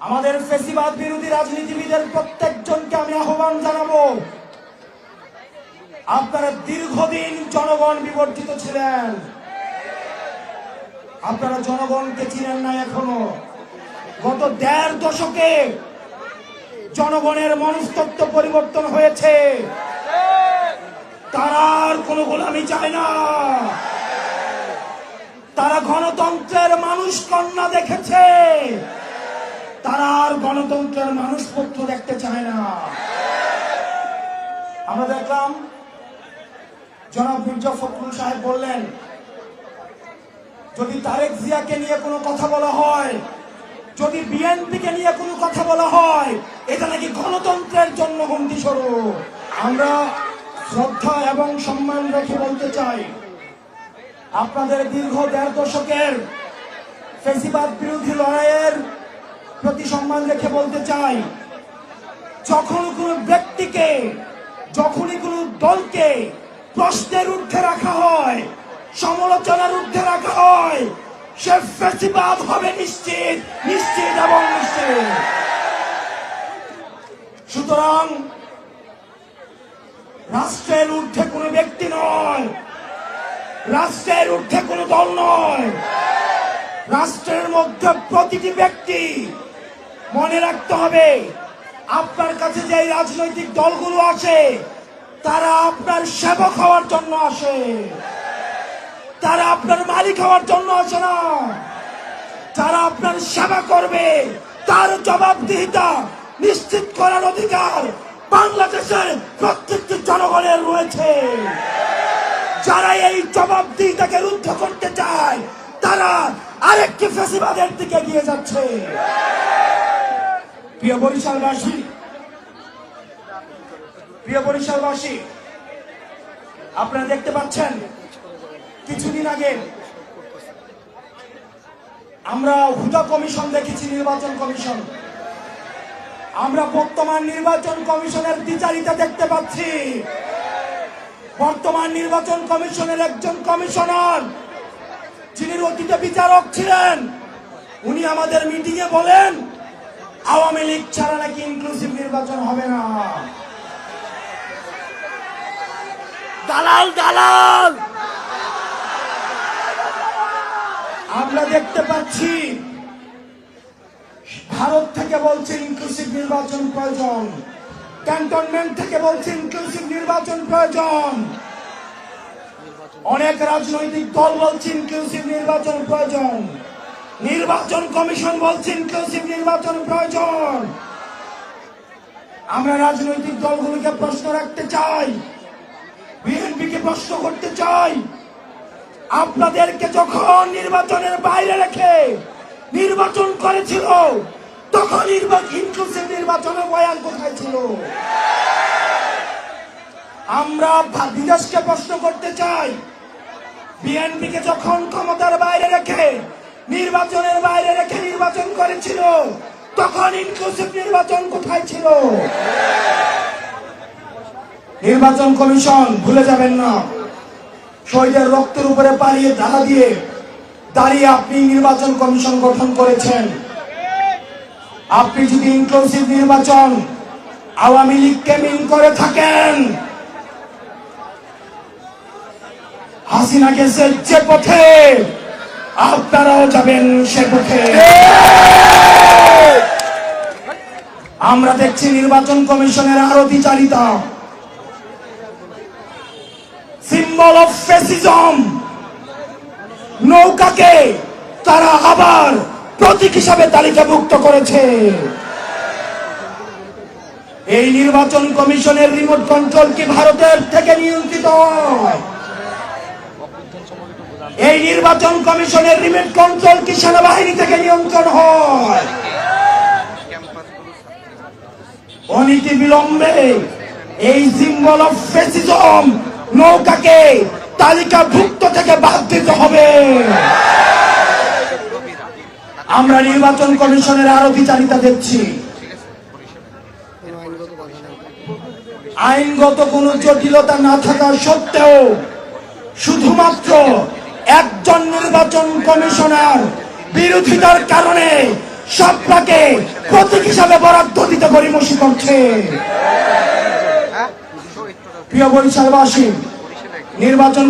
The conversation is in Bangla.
আমাদের ফেসিবাদ বিরোধী রাজনীতিবিদের প্রত্যেকজনকে আমি আহ্বান জানাব। আপনারা দীর্ঘদিন জনগণ বিবর্জিত ছিলেন। আপনারা জনগণকে চিনেন না এখনও। গত দেড় দশকে জনগণের মনস্তত্ব পরিবর্তন হয়েছে। তারা আর কোনো গোলামি চায় না। তারা গণতন্ত্রের মানুষ কন্যা দেখেছে। গণতন্ত্রের মানুষপত্র দেখতে চায় না। আমরা দেখলাম, জনাব মির্জা ফখরুল সাহেব বললেন, যদি তারেক জিয়াকে নিয়ে কোনো কথা বলা হয়, যদি বিএনপিকে নিয়ে কোনো কথা বলা হয়, এটা নাকি গণতন্ত্রের জন্য হুমকি স্বরূপ। আমরা শ্রদ্ধা এবং সম্মান রেখে বলতে চাই, আপনাদের দীর্ঘ দেড় দশকের ফেসিবাদ বিরোধী লড়াইয়ের প্রতি সম্মান রেখে বলতে চাই যখন কোন ব্যক্তিকে, যখনই কোন দলকে প্রশ্নের ঊর্ধ্বে রাখা হয়, সমালোচনার ঊর্ধ্বে রাখা হয়, সে ফেসিবাদ হবে নিশ্চিত নিশ্চিত এবং নিশ্চিত। সুতরাং রাষ্ট্রের ঊর্ধ্বে কোনো ব্যক্তি নয়, রাষ্ট্রের ঊর্ধ্বে কোনো দল নয়, রাষ্ট্রের মধ্যে প্রতিটি ব্যক্তি মনে রাখতে হবে, আপনার কাছে যে রাজনৈতিক দলগুলো আছে, তারা আপনার সেবক হওয়ার জন্য আসে। তারা আপনার মালিক হওয়ার জন্য আসে না। যারা আপনার সেবা করবে, তার জবাবদিহিতা নিশ্চিত করার অধিকার বাংলাদেশের প্রত্যেকটি জনগণের রয়েছে। যারা এই জবাবদিহিতাকে রুদ্ধ করতে চায়, তারা আরেকটি ফেসিবাদের দিকে এগিয়ে যাচ্ছে। প্রিয় বরিশালবাসী প্রিয় বরিশালবাসী, আপনারা দেখতে পাচ্ছেন, কিছুদিন আগে আমরা হুদা কমিশন দেখেছি, নির্বাচন কমিশন। আমরা বর্তমান নির্বাচন কমিশনের বিচারিতা দেখতে পাচ্ছি। বর্তমান নির্বাচন কমিশনের একজন কমিশনার, যিনি অতীতে বিচারক ছিলেন, উনি আমাদের মিটিংয়ে বলেন আওয়ামী লীগ ছাড়া নাকি ইনক্লুসিভ নির্বাচন হবে না। দালাল দালাল! আমরা দেখতে পাচ্ছি ভারত থেকে বলছে ইনক্লুসিভ নির্বাচন প্রয়োজন। ক্যান্টনমেন্ট থেকে বলছে ইনক্লুসিভ নির্বাচন প্রয়োজন। অনেক রাজনৈতিক দল বলছে ইনক্লুসিভ নির্বাচন প্রয়োজন। নির্বাচন কমিশন বলছে ইনক্লুসিভ নির্বাচন প্রয়োজন। আমরা রাজনৈতিক দলগুলোকে প্রশ্ন রাখতে চাই, বিএনপিকে প্রশ্ন করতে চাই, আপনাদেরকে যখন নির্বাচনের বাইরে রেখে নির্বাচন করেছিল, তখন ইনক্লুসিভ নির্বাচনে বয়ান কোথায় ছিল? আমরা বিদেশকে প্রশ্ন করতে চাই, বিএনপিকে যখন ক্ষমতার বাইরে রেখে নির্বাচনের বাইরে রেখে নির্বাচন করেছিল। তখন ইনক্লুসিভ নির্বাচন কোথায় ছিল? নির্বাচন কমিশন ভুলে যাবেন না। শহীদের রক্তের উপরে পালিয়ে ধারা দিয়ে দাঁড়িয়ে আপনি নির্বাচন কমিশন গঠন করেছেন। আপনি যদি ইনক্লুসিভ নির্বাচন আওয়ামী লীগকে মিন করে থাকেন হাসিনা গেছে যে পথে আপনারাও যাবেন সে পথে। আমরা দেখছি নির্বাচন কমিশনের আরও বিচারিতা সিম্বল অফ ফেসিজম নৌকাকে তারা আবার প্রতীক হিসাবে তালিকাভুক্ত করেছে। এই নির্বাচন কমিশনের রিমোট কন্ট্রোল কি ভারতের থেকে নিয়ন্ত্রিত হয়? এই নির্বাচন কমিশনের রিমোট কন্ট্রোল কি সেনাবাহিনী থেকে নিয়ন্ত্রণ হয়? অনীতি বিলম্বে এই সিম্বল অফ ফেসিজম নৌকাকে তালিকাভুক্ত থেকে বাদ দিতে হবে। আমরা নির্বাচন কমিশনের আরও বিচারিতা দেখছি। আইনগত কোনো জটিলতা না থাকা সত্ত্বেও শুধুমাত্র একজন নির্বাচন কমিশনার বিরোধিতার কারণে সবটাকে প্রতীক হিসাবে বরাদ্দ দিতে গরিমসি করছে প্রিয় বরিশালবাসী নির্বাচন